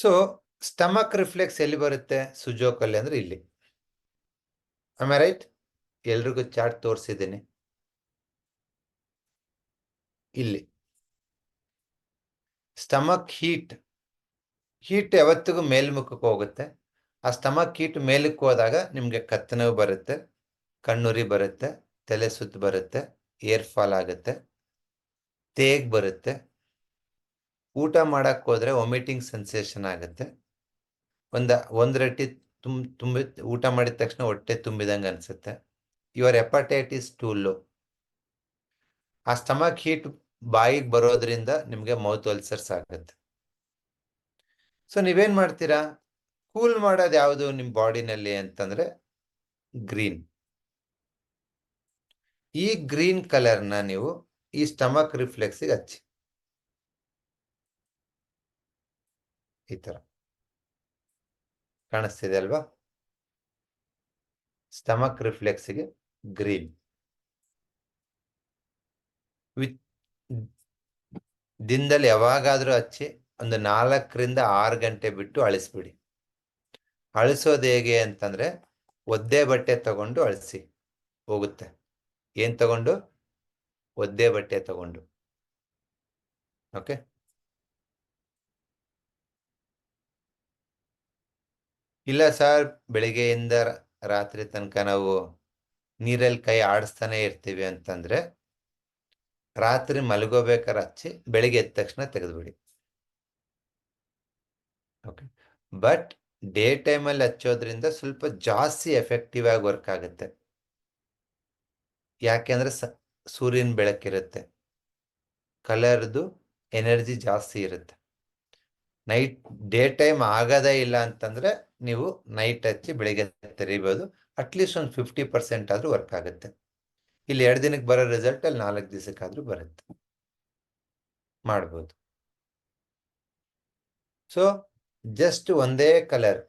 So stomach reflex ಎಲ್ಲಿ ಬರುತ್ತೆ? ಸುಜೋಕಲ್ಲಿ ಅಂದ್ರೆ ಇಲ್ಲಿ. ಆಮೇಲೆ ರೈಟ್ ಎಲ್ರಿಗೂ ಚಾರ್ಟ್ ತೋರಿಸಿದ್ದೀನಿ. ಇಲ್ಲಿ. ಸ್ಟಮಕ್ ಹೀಟ್ ಹೀಟ್ ಯಾವತ್ತಿಗೂ ಮೇಲ್ಮುಖಕ್ಕೆ ಹೋಗುತ್ತೆ. ಆ ಸ್ಟಮಕ್ ಹೀಟ್ ಮೇಲಕ್ಕೆ ಹೋದಾಗ ನಿಮಗೆ ಕತ್ತನವು ಬರುತ್ತೆ, ಕಣ್ಣುರಿ ಬರುತ್ತೆ, ತಲೆ ಸುತ್ತು ಬರುತ್ತೆ ಏರ್ ಫಾಲ್ ಆಗುತ್ತೆ, ತೇಗ್ ಬರುತ್ತೆ. ಊಟ ಮಾಡಕ್ಕೆ ಹೋದ್ರೆ ವಾಮಿಟಿಂಗ್ ಸೆನ್ಸೇಷನ್ ಆಗುತ್ತೆ. ಒಂದ, ಒಂದ್ ರೊಟ್ಟಿ ತುಂಬ ತುಂಬಿ, ಊಟ ಮಾಡಿದ ತಕ್ಷಣ ಹೊಟ್ಟೆ ತುಂಬಿದಂಗೆ ಅನಿಸುತ್ತೆ. ಯುವರ್ ಹೆಪಟೈಟಿಸ್ ಟೂ ಲೋ ಆ ಸ್ಟಮಕ್ ಹೀಟ್ ಬಾಯಿಗೆ ಬರೋದ್ರಿಂದ ನಿಮಗೆ ಮೌತ್ ಅಲ್ಸರ್ಸ್ ಆಗುತ್ತೆ. ಸೊ ನೀವೇನು ಮಾಡ್ತೀರಾ? ಕೂಲ್ ಮಾಡೋದು ಯಾವುದು ನಿಮ್ಮ ಬಾಡಿನಲ್ಲಿ ಅಂತಂದ್ರೆ ಗ್ರೀನ್ ಈ ಗ್ರೀನ್ ಕಲರ್ನ ನೀವು ಈ ಸ್ಟಮಕ್ ರಿಫ್ಲೆಕ್ಸಿಗೆ ಹಚ್ಚಿ. ಈ ತರ ಕಾಣಿಸ್ತಿದೆ ಅಲ್ವಾ? ಸ್ಟಮಕ್ ರಿಫ್ಲೆಕ್ಸ್ಗೆ ಗ್ರೀನ್ ವಿತ್ ದಿನದಲ್ಲಿ ಯಾವಾಗಾದ್ರೂ ಹಚ್ಚಿ ಒಂದು ನಾಲ್ಕರಿಂದ ಆರು ಗಂಟೆ ಬಿಟ್ಟು ಅಳಿಸ್ಬಿಡಿ. ಅಳಿಸೋದು ಹೇಗೆ ಅಂತಂದ್ರೆ ಒದ್ದೆ ಬಟ್ಟೆ ತಗೊಂಡು ಅಳಿಸಿ, ಹೋಗುತ್ತೆ. ಏನು ತಗೊಂಡು? ಒದ್ದೆ ಬಟ್ಟೆ ತಗೊಂಡು. ಓಕೆ ಇಲ್ಲ ಸರ್, ಬೆಳಿಗ್ಗೆಯಿಂದ ರಾತ್ರಿ ತನಕ ನಾವು ನೀರಲ್ಲಿ ಕೈ ಆಡಿಸ್ತಾನೆ ಇರ್ತೀವಿ ಅಂತಂದ್ರೆ, ರಾತ್ರಿ ಮಲಗೋಬೇಕಾದ್ರೆ ಹಚ್ಚಿ ಬೆಳಿಗ್ಗೆ ಎದ್ದ ತಕ್ಷಣ ತೆಗೆದುಬಿಡಿ. ಓಕೆ ಬಟ್ ಡೇ ಟೈಮಲ್ಲಿ ಹಚ್ಚೋದ್ರಿಂದ ಸ್ವಲ್ಪ ಜಾಸ್ತಿ ಎಫೆಕ್ಟಿವ್ ಆಗಿ ವರ್ಕ್ ಆಗುತ್ತೆ. ಯಾಕೆಂದ್ರೆ ಸೂರ್ಯನ ಬೆಳಕಿರುತ್ತೆ. ಕಲರ್ದು ಎನರ್ಜಿ ಜಾಸ್ತಿ ಇರುತ್ತೆ. ನೈಟ್, ಡೇ ಟೈಮ್ ಆಗೋದೇ ಇಲ್ಲ ಅಂತಂದ್ರೆ ನೀವು ನೈಟ್ ಹಚ್ಚಿ ಬೆಳಿಗ್ಗೆ ತೆರಿಬೋದು. ಅಟ್ಲೀಸ್ಟ್ ಒಂದು ಫಿಫ್ಟಿ ಪರ್ಸೆಂಟ್ ಆದ್ರೂ ವರ್ಕ್ ಆಗುತ್ತೆ. ಇಲ್ಲಿ ಎರಡು ದಿನಕ್ಕೆ ಬರೋ ರಿಸಲ್ಟ್ ಅಲ್ಲಿ ನಾಲ್ಕು ದಿವಸಕ್ಕಾದರೂ ಬರುತ್ತೆ. ಮಾಡ್ಬೋದು. ಸೊ ಜಸ್ಟ್ ಒಂದೇ ಕಲರ್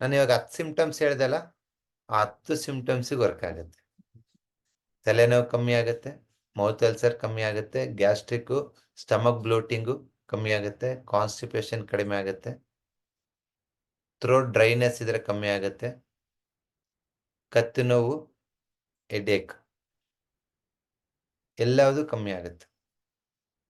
ನಾನು ಇವಾಗ ಹತ್ತು ಸಿಂಪ್ಟಮ್ಸ್ ಹೇಳ್ದಲ್ಲ, ಆ ಹತ್ತು ಸಿಂಪ್ಟಮ್ಸಿಗೆ ವರ್ಕ್ ಆಗುತ್ತೆ. ತಲೆನೋವು ಕಮ್ಮಿ ಆಗುತ್ತೆ ಮೌತ್ ಅಲ್ಸರ್ ಕಮ್ಮಿ ಆಗುತ್ತೆ ಗ್ಯಾಸ್ಟ್ರಿಕ್ಕು ಸ್ಟಮಕ್ ಬ್ಲೋಟಿಂಗು ಕಮ್ಮಿ ಆಗುತ್ತೆ ಕಾನ್ಸ್ಟಿಪೇಷನ್ ಕಡಿಮೆ ಆಗುತ್ತೆ ಥ್ರೋಟ್ ಡ್ರೈನೆಸ್ ಇದ್ರೆ ಕಮ್ಮಿ ಆಗುತ್ತೆ, ಕತ್ತು ನೋವು ಎಡೇಕ್ ಎಲ್ಲವುದು ಕಮ್ಮಿ ಆಗುತ್ತೆ.